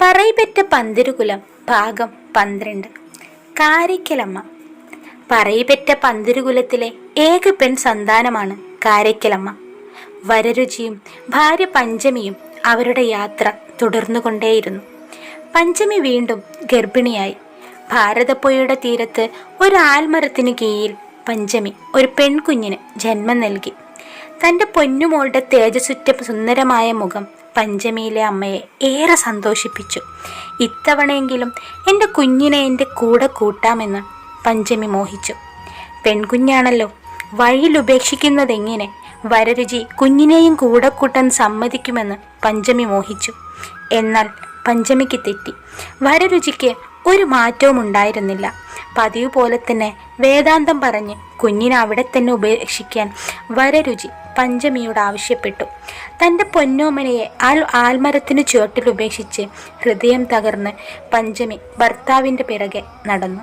പറയിപ്പറ്റ പന്തിരുകുലം ഭാഗം പന്ത്രണ്ട്. കാരയ്ക്കലമ്മ. പറയിപ്പറ്റ പന്തിരുകുലത്തിലെ ഏക പെൺ സന്താനമാണ് കാരയ്ക്കലമ്മ. വരരുചിയും ഭാര്യ പഞ്ചമിയും അവരുടെ യാത്ര തുടർന്നുകൊണ്ടേയിരുന്നു. പഞ്ചമി വീണ്ടും ഗർഭിണിയായി. ഭാരതപ്പുഴയുടെ തീരത്ത് ഒരു ആൽമരത്തിന് കീഴിൽ പഞ്ചമി ഒരു പെൺകുഞ്ഞിന് ജന്മം നൽകി. തന്റെ പൊന്നുമോളുടെ തേജസുറ്റ സുന്ദരമായ മുഖം പഞ്ചമിയിലെ അമ്മയെ ഏറെ സന്തോഷിപ്പിച്ചു. ഇത്തവണയെങ്കിലും എന്റെ കുഞ്ഞിനെ എന്റെ കൂടെ കൂട്ടാമെന്ന് പഞ്ചമി മോഹിച്ചു. പെൺകുഞ്ഞാണല്ലോ വഴിയിൽ ഉപേക്ഷിക്കുന്നതെങ്ങനെ? വരരുചി കുഞ്ഞിനെയും കൂടെ കൂട്ടാൻ സമ്മതിക്കുമെന്ന് പഞ്ചമി മോഹിച്ചു. എന്നാൽ പഞ്ചമിക്ക് തെറ്റി. വരരുചിക്ക് ഒരു മാറ്റവും ഉണ്ടായിരുന്നില്ല. പതിവ് പോലെ തന്നെ വേദാന്തം പറഞ്ഞ് കുഞ്ഞിനെ അവിടെ തന്നെ ഉപേക്ഷിക്കാൻ വരരുചി പഞ്ചമിയോട് ആവശ്യപ്പെട്ടു. തന്റെ പൊന്നോമനയെ ആൾ ആൽമരത്തിനു ചുവട്ടിൽ ഉപേക്ഷിച്ച് ഹൃദയം തകർന്ന് പഞ്ചമി ഭർത്താവിന്റെ പിറകെ നടന്നു.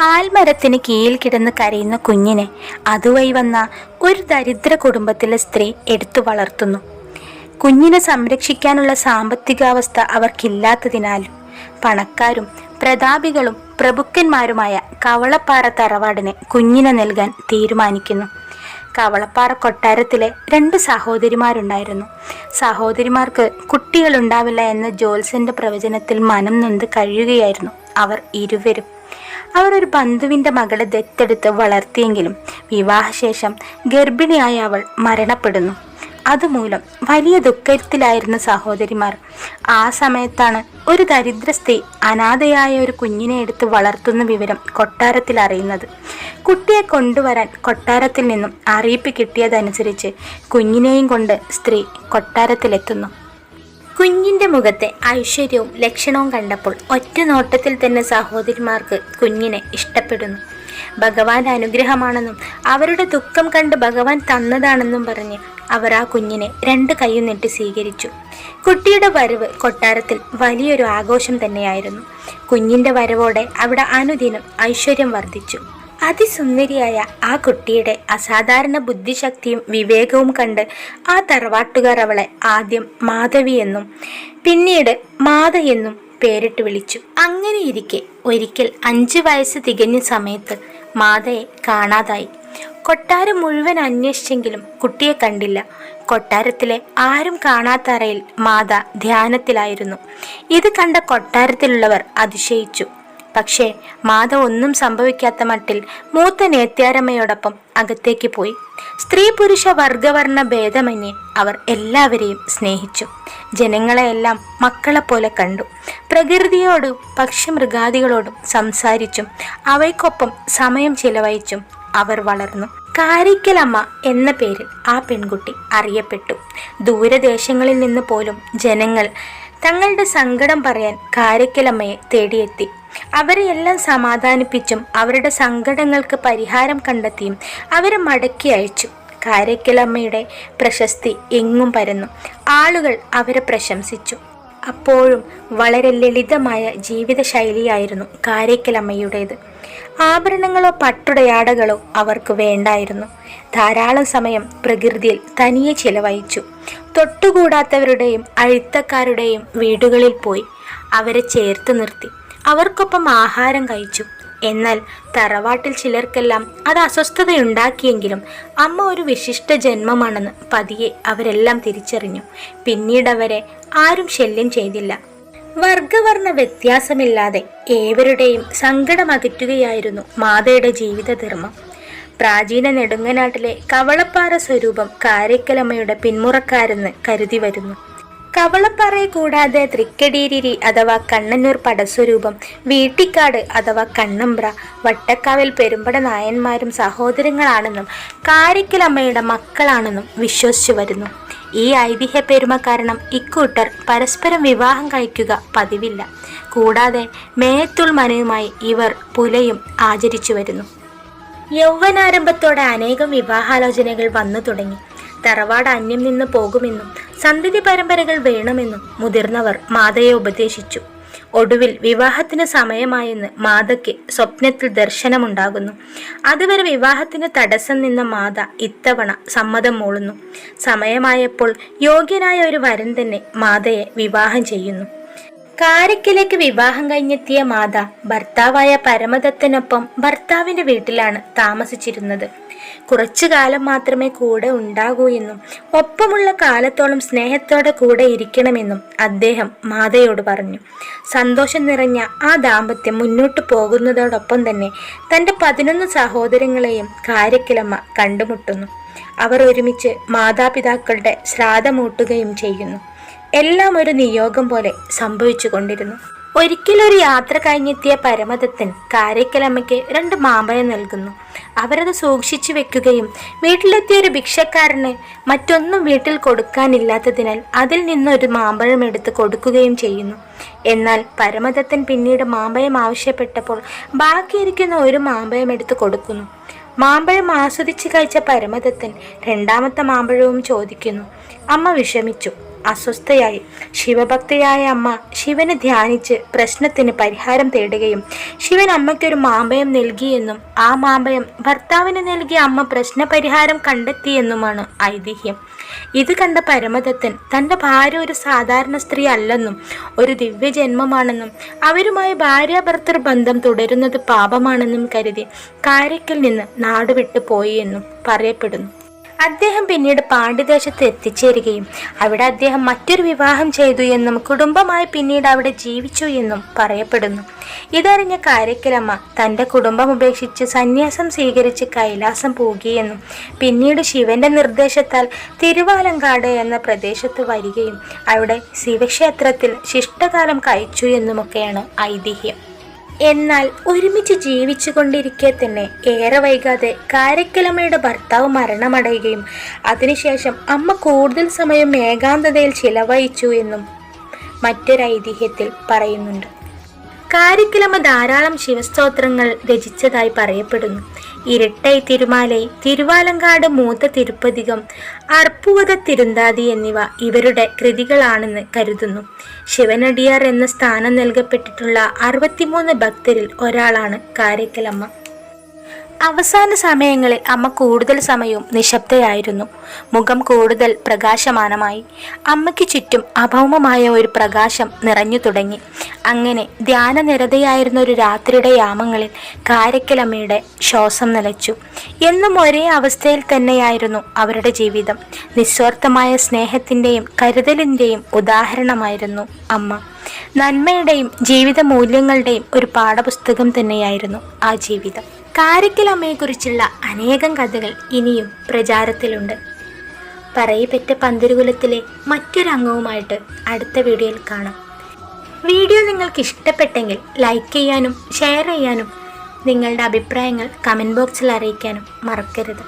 ആൽമരത്തിന് കീഴിൽ കിടന്ന് കരയുന്ന കുഞ്ഞിനെ അതുവഴി വന്ന ഒരു ദരിദ്ര കുടുംബത്തിലെ സ്ത്രീ എടുത്തു വളർത്തുന്നു. കുഞ്ഞിനെ സംരക്ഷിക്കാനുള്ള സാമ്പത്തികാവസ്ഥ അവർക്കില്ലാത്തതിനാലും പണക്കാരും പ്രതാപികളും പ്രഭുക്കന്മാരുമായ കവളപ്പാറ തറവാടിനെ കുഞ്ഞിനെ നൽകാൻ തീരുമാനിക്കുന്നു. കവളപ്പാറ കൊട്ടാരത്തിലെ രണ്ട് സഹോദരിമാരുണ്ടായിരുന്നു. സഹോദരിമാർക്ക് കുട്ടികളുണ്ടാവില്ല എന്ന ജോൽസന്റെ പ്രവചനത്തിൽ മനം നൊന്ത് കഴിയുകയായിരുന്നു അവർ ഇരുവരും. അവർ ഒരു ബന്ധുവിന്റെ മകളെ ദത്തെടുത്ത് വളർത്തിയെങ്കിലും വിവാഹശേഷം ഗർഭിണിയായ അവൾ മരണപ്പെടുന്നു. അതുമൂലം വലിയ ദുഃഖത്തിലായിരുന്ന സഹോദരിമാർ. ആ സമയത്താണ് ഒരു ദരിദ്ര സ്ത്രീ അനാഥയായ ഒരു കുഞ്ഞിനെ എടുത്ത് വളർത്തുന്ന വിവരം കൊട്ടാരത്തിൽ അറിയുന്നത്. കുട്ടിയെ കൊണ്ടുവരാൻ കൊട്ടാരത്തിൽ നിന്നും അറിയിപ്പ് കിട്ടിയതനുസരിച്ച് കുഞ്ഞിനെയും കൊണ്ട് സ്ത്രീ കൊട്ടാരത്തിലെത്തുന്നു. കുഞ്ഞിന്റെ മുഖത്തെ ഐശ്വര്യവും ലക്ഷണവും കണ്ടപ്പോൾ ഒറ്റ നോട്ടത്തിൽ തന്നെ സഹോദരിമാർക്ക് കുഞ്ഞിനെ ഇഷ്ടപ്പെടുന്നു. ഭഗവാന്റെ അനുഗ്രഹമാണെന്നും അവരുടെ ദുഃഖം കണ്ട് ഭഗവാൻ തന്നതാണെന്നും പറഞ്ഞ് അവർ ആ കുഞ്ഞിനെ രണ്ട് കൈയും നീട്ടി സ്വീകരിച്ചു. കുട്ടിയുടെ വരവ് കൊട്ടാരത്തിൽ വലിയൊരു ആഘോഷം തന്നെയായിരുന്നു. കുഞ്ഞിന്റെ വരവോടെ അവിടെ അനുദിനം ഐശ്വര്യം വർദ്ധിച്ചു. അതിസുന്ദരിയായ ആ കുട്ടിയുടെ അസാധാരണ ബുദ്ധിശക്തിയും വിവേകവും കണ്ട് ആ തറവാട്ടുകാർ അവളെ ആദ്യം മാധവി എന്നും പിന്നീട് മാത എന്നും പേരിട്ട് വിളിച്ചു. അങ്ങനെയിരിക്കെ ഒരിക്കൽ അഞ്ച് വയസ്സ് തികഞ്ഞ സമയത്ത് മാതയെ കാണാതായി. കൊട്ടാരം മുഴുവൻ അന്വേഷിച്ചെങ്കിലും കുട്ടിയെ കണ്ടില്ല. കൊട്ടാരത്തിലെ ആരും കാണാത്ത അറയിൽ മാത ധ്യാനത്തിലായിരുന്നു. ഇത് കണ്ട കൊട്ടാരത്തിലുള്ളവർ അതിശയിച്ചു. പക്ഷേ മാത ഒന്നും സംഭവിക്കാത്ത മട്ടിൽ മൂത്ത നേത്യാരമ്മയോടൊപ്പം അകത്തേക്ക് പോയി. സ്ത്രീ പുരുഷ വർഗവർണ ഭേദമന്യേ അവർ എല്ലാവരെയും സ്നേഹിച്ചു. ജനങ്ങളെയെല്ലാം മക്കളെ പോലെ കണ്ടു. പ്രകൃതിയോടും പക്ഷി മൃഗാദികളോടും സംസാരിച്ചും അവയ്ക്കൊപ്പം സമയം ചിലവഴിച്ചും അവർ വളർന്നു. കാരിക്കലമ്മ എന്ന പേരിൽ ആ പെൺകുട്ടി അറിയപ്പെട്ടു. ദൂരദേശങ്ങളിൽ നിന്ന് പോലും ജനങ്ങൾ തങ്ങളുടെ സങ്കടം പറയാൻ കാരിക്കലമ്മയെ തേടിയെത്തി. അവരെയെല്ലാം സമാധാനിപ്പിച്ചും അവരുടെ സങ്കടങ്ങൾക്ക് പരിഹാരം കണ്ടെത്തിയും അവരെ മടക്കി അയച്ചു. കാരക്കലമ്മയുടെ പ്രശസ്തി എങ്ങും പരന്നു. ആളുകൾ അവരെ പ്രശംസിച്ചു. അപ്പോഴും വളരെ ലളിതമായ ജീവിതശൈലിയായിരുന്നു കാരേക്കലമ്മയുടേത്. ആഭരണങ്ങളോ പട്ടുടയാടകളോ അവർക്ക് വേണ്ടായിരുന്നു. ധാരാളം സമയം പ്രകൃതിയിൽ തനിയെ ചിലവഴിച്ചു. തൊട്ടുകൂടാത്തവരുടെയും അഴുത്തക്കാരുടെയും വീടുകളിൽ പോയി അവരെ ചേർത്ത് നിർത്തി. അവർക്കൊപ്പം ആഹാരം കഴിച്ചു. എന്നാൽ തറവാട്ടിൽ ചിലർക്കെല്ലാം അത് അസ്വസ്ഥതയുണ്ടാക്കിയെങ്കിലും അമ്മ ഒരു വിശിഷ്ട ജന്മമാണെന്ന് പതിയെ അവരെല്ലാം തിരിച്ചറിഞ്ഞു. പിന്നീട് അവരെ ആരും ശല്യം ചെയ്തില്ല. വർഗവർണ വ്യത്യാസമില്ലാതെ ഏവരുടെയും സങ്കടം അകറ്റുകയായിരുന്നു മാതയുടെ ജീവിതധർമ്മം. പ്രാചീന നെടുങ്ങനാട്ടിലെ കവളപ്പാറ സ്വരൂപം കാരക്കലമ്മയുടെ പിന്മുറക്കാരെന്ന് കരുതി വരുന്നു. കവളപ്പാറയെ കൂടാതെ തൃക്കടീരിരി അഥവാ കണ്ണന്നൂർ പടസ്വരൂപം വീട്ടിക്കാട് അഥവാ കണ്ണമ്പ്ര വട്ടക്കാവിൽ പെരുമ്പട നായന്മാരും സഹോദരങ്ങളാണെന്നും കാരിക്കലമ്മയുടെ മക്കളാണെന്നും വിശ്വസിച്ചു വരുന്നു. ഈ ഐതിഹ്യ പെരുമ കാരണം ഇക്കൂട്ടർ പരസ്പരം വിവാഹം കഴിക്കുക പതിവില്ല. കൂടാതെ മേത്തുൾ മനയുമായി ഇവർ പുലയും ആചരിച്ചു വരുന്നു. യൗവനാരംഭത്തോടെ അനേകം വിവാഹാലോചനകൾ വന്നു തുടങ്ങി. തറവാട് അന്യം നിന്ന് പോകുമെന്നും സന്തതി പരമ്പരകൾ വേണമെന്നും മുതിർന്നവർ മാതയെ ഉപദേശിച്ചു. ഒടുവിൽ വിവാഹത്തിന് സമയമായെന്ന് മാതയ്ക്ക് സ്വപ്നത്തിൽ ദർശനമുണ്ടാകുന്നു. അതുവരെ വിവാഹത്തിന് തടസ്സം നിന്ന മാത ഇത്തവണ സമ്മതം മൂളുന്നു. സമയമായപ്പോൾ യോഗ്യനായ ഒരു വരൻ തന്നെ മാതയെ വിവാഹം ചെയ്യുന്നു. കാരയ്ക്കലേക്ക് വിവാഹം കഴിഞ്ഞെത്തിയ മാത ഭർത്താവായ പരമദത്തനൊപ്പം ഭർത്താവിന്റെ വീട്ടിലാണ് താമസിച്ചിരുന്നത്. കുറച്ചു കാലം മാത്രമേ കൂടെ ഉണ്ടാകൂ എന്നും ഒപ്പമുള്ള കാലത്തോളം സ്നേഹത്തോടെ കൂടെ ഇരിക്കണമെന്നും അദ്ദേഹം മാതയോട് പറഞ്ഞു. സന്തോഷം നിറഞ്ഞ ആ ദാമ്പത്യം മുന്നോട്ട് പോകുന്നതോടൊപ്പം തന്നെ തന്റെ പതിനൊന്ന് സഹോദരങ്ങളെയും കാരക്കിലമ്മ കണ്ടുമുട്ടുന്നു. അവർ ഒരുമിച്ച് മാതാപിതാക്കളുടെ ശ്രാദ്ധമൂട്ടുകയും ചെയ്യുന്നു. എല്ലാം ഒരു നിയോഗം പോലെ സംഭവിച്ചു കൊണ്ടിരുന്നു. ഒരിക്കലൊരു യാത്ര കഴിഞ്ഞെത്തിയ പരമദത്തൻ കാരയ്ക്കലമ്മയ്ക്ക് രണ്ട് മാമ്പഴം നൽകുന്നു. അവരത് സൂക്ഷിച്ചു വെക്കുകയും വീട്ടിലെത്തിയ ഒരു ഭിക്ഷക്കാരന് മറ്റൊന്നും വീട്ടിൽ കൊടുക്കാനില്ലാത്തതിനാൽ അതിൽ നിന്നൊരു മാമ്പഴം എടുത്ത് കൊടുക്കുകയും ചെയ്യുന്നു. എന്നാൽ പരമദത്തൻ പിന്നീട് മാമ്പഴം ആവശ്യപ്പെട്ടപ്പോൾ ബാക്കിയിരിക്കുന്ന ഒരു മാമ്പഴം എടുത്ത് കൊടുക്കുന്നു. മാമ്പഴം ആസ്വദിച്ച് കഴിച്ച പരമദത്തൻ രണ്ടാമത്തെ മാമ്പഴവും ചോദിക്കുന്നു. അമ്മ വിഷമിച്ചു. അസ്വസ്ഥയായി. ശിവഭക്തയായ അമ്മ ശിവനെ ധ്യാനിച്ച് പ്രശ്നത്തിന് പരിഹാരം തേടുകയും ശിവൻ അമ്മയ്ക്കൊരു മാമ്പയം നൽകിയെന്നും ആ മാമ്പയം ഭർത്താവിന് നൽകിയ അമ്മ പ്രശ്നപരിഹാരം കണ്ടെത്തിയെന്നുമാണ് ഐതിഹ്യം. ഇത് കണ്ട പരമദത്തൻ തന്റെ ഭാര്യ ഒരു സാധാരണ സ്ത്രീ അല്ലെന്നും ഒരു ദിവ്യജന്മമാണെന്നും അവരുമായി ഭാര്യാഭർത്തൃ ബന്ധം തുടരുന്നത് പാപമാണെന്നും കരുതി കാരയ്ക്കിൽ നിന്ന് നാടുവിട്ടു പോയി എന്നും പറയപ്പെടുന്നു. അദ്ദേഹം പിന്നീട് പാണ്ഡ്യദേശത്ത് എത്തിച്ചേരുകയും അവിടെ അദ്ദേഹം മറ്റൊരു വിവാഹം ചെയ്തു എന്നും കുടുംബമായി പിന്നീട് അവിടെ ജീവിച്ചു എന്നും പറയപ്പെടുന്നു. ഇതറിഞ്ഞ കാരയ്ക്കലമ്മ തന്റെ കുടുംബം ഉപേക്ഷിച്ച് സന്യാസം സ്വീകരിച്ച് കൈലാസം പോകുകയെന്നും പിന്നീട് ശിവന്റെ നിർദ്ദേശത്താൽ തിരുവാലങ്കാട് എന്ന പ്രദേശത്ത് വരികയും അവിടെ ശിവക്ഷേത്രത്തിൽ ശിഷ്ടകാലം കഴിച്ചു എന്നുമൊക്കെയാണ് ഐതിഹ്യം. എന്നാൽ ഒരുമിച്ച് ജീവിച്ചു കൊണ്ടിരിക്കെ തന്നെ ഏറെ വൈകാതെ കാരക്കലമ്മയുടെ ഭർത്താവ് മരണമടയുകയും അതിനുശേഷം അമ്മ കൂടുതൽ സമയം ഏകാന്തതയിൽ ചിലവഴിച്ചു എന്നും മറ്റൊരു ഐതിഹ്യത്തിൽ പറയുന്നുണ്ട്. കാരിക്കലമ്മ ധാരാളം ശിവസ്തോത്രങ്ങൾ രചിച്ചതായി പറയപ്പെടുന്നു. ഇരട്ടൈ തിരുമാലൈ. തിരുവാലങ്കാട് മൂത്ത തിരുപ്പതികം അർപ്പുവത തിരുന്താതി എന്നിവ ഇവരുടെ കൃതികളാണെന്ന് കരുതുന്നു. ശിവനടിയാർ എന്ന സ്ഥാനം നൽകപ്പെട്ടിട്ടുള്ള അറുപത്തിമൂന്ന് ഭക്തരിൽ ഒരാളാണ് കാരക്കലമ്മ അവസാന സമയങ്ങളിൽ അമ്മ കൂടുതൽ സമയവും നിശബ്ദയായിരുന്നു. മുഖം കൂടുതൽ പ്രകാശമാനമായി. അമ്മയ്ക്ക് ചുറ്റും അഭൗമമായ ഒരു പ്രകാശം നിറഞ്ഞു തുടങ്ങി. അങ്ങനെ ധ്യാനനിരതയായിരുന്ന ഒരു രാത്രിയുടെ യാമങ്ങളിൽ കാരക്കലമ്മയുടെ ശ്വാസം നിലച്ചു. എന്നും ഒരേ അവസ്ഥയിൽ തന്നെയായിരുന്നു അവരുടെ ജീവിതം. നിസ്വാർത്ഥമായ സ്നേഹത്തിന്റെയും കരുതലിന്റെയും ഉദാഹരണമായിരുന്നു അമ്മ. നന്മയുടെയും ജീവിത മൂല്യങ്ങളുടെയും ഒരു പാഠപുസ്തകം തന്നെയായിരുന്നു ആ ജീവിതം. കാരക്കൽ അമ്മയെക്കുറിച്ചുള്ള അനേകം കഥകൾ ഇനിയും പ്രചാരത്തിലുണ്ട്. പറയപ്പെട്ട പന്തിരുകുലത്തിലെ മറ്റൊരംഗവുമായിട്ട് അടുത്ത വീഡിയോയിൽ കാണാം. വീഡിയോ നിങ്ങൾക്ക് ഇഷ്ടപ്പെട്ടെങ്കിൽ ലൈക്ക് ചെയ്യാനും ഷെയർ ചെയ്യാനും നിങ്ങളുടെ അഭിപ്രായങ്ങൾ കമന്റ് ബോക്സിൽ അറിയിക്കാനും മറക്കരുത്.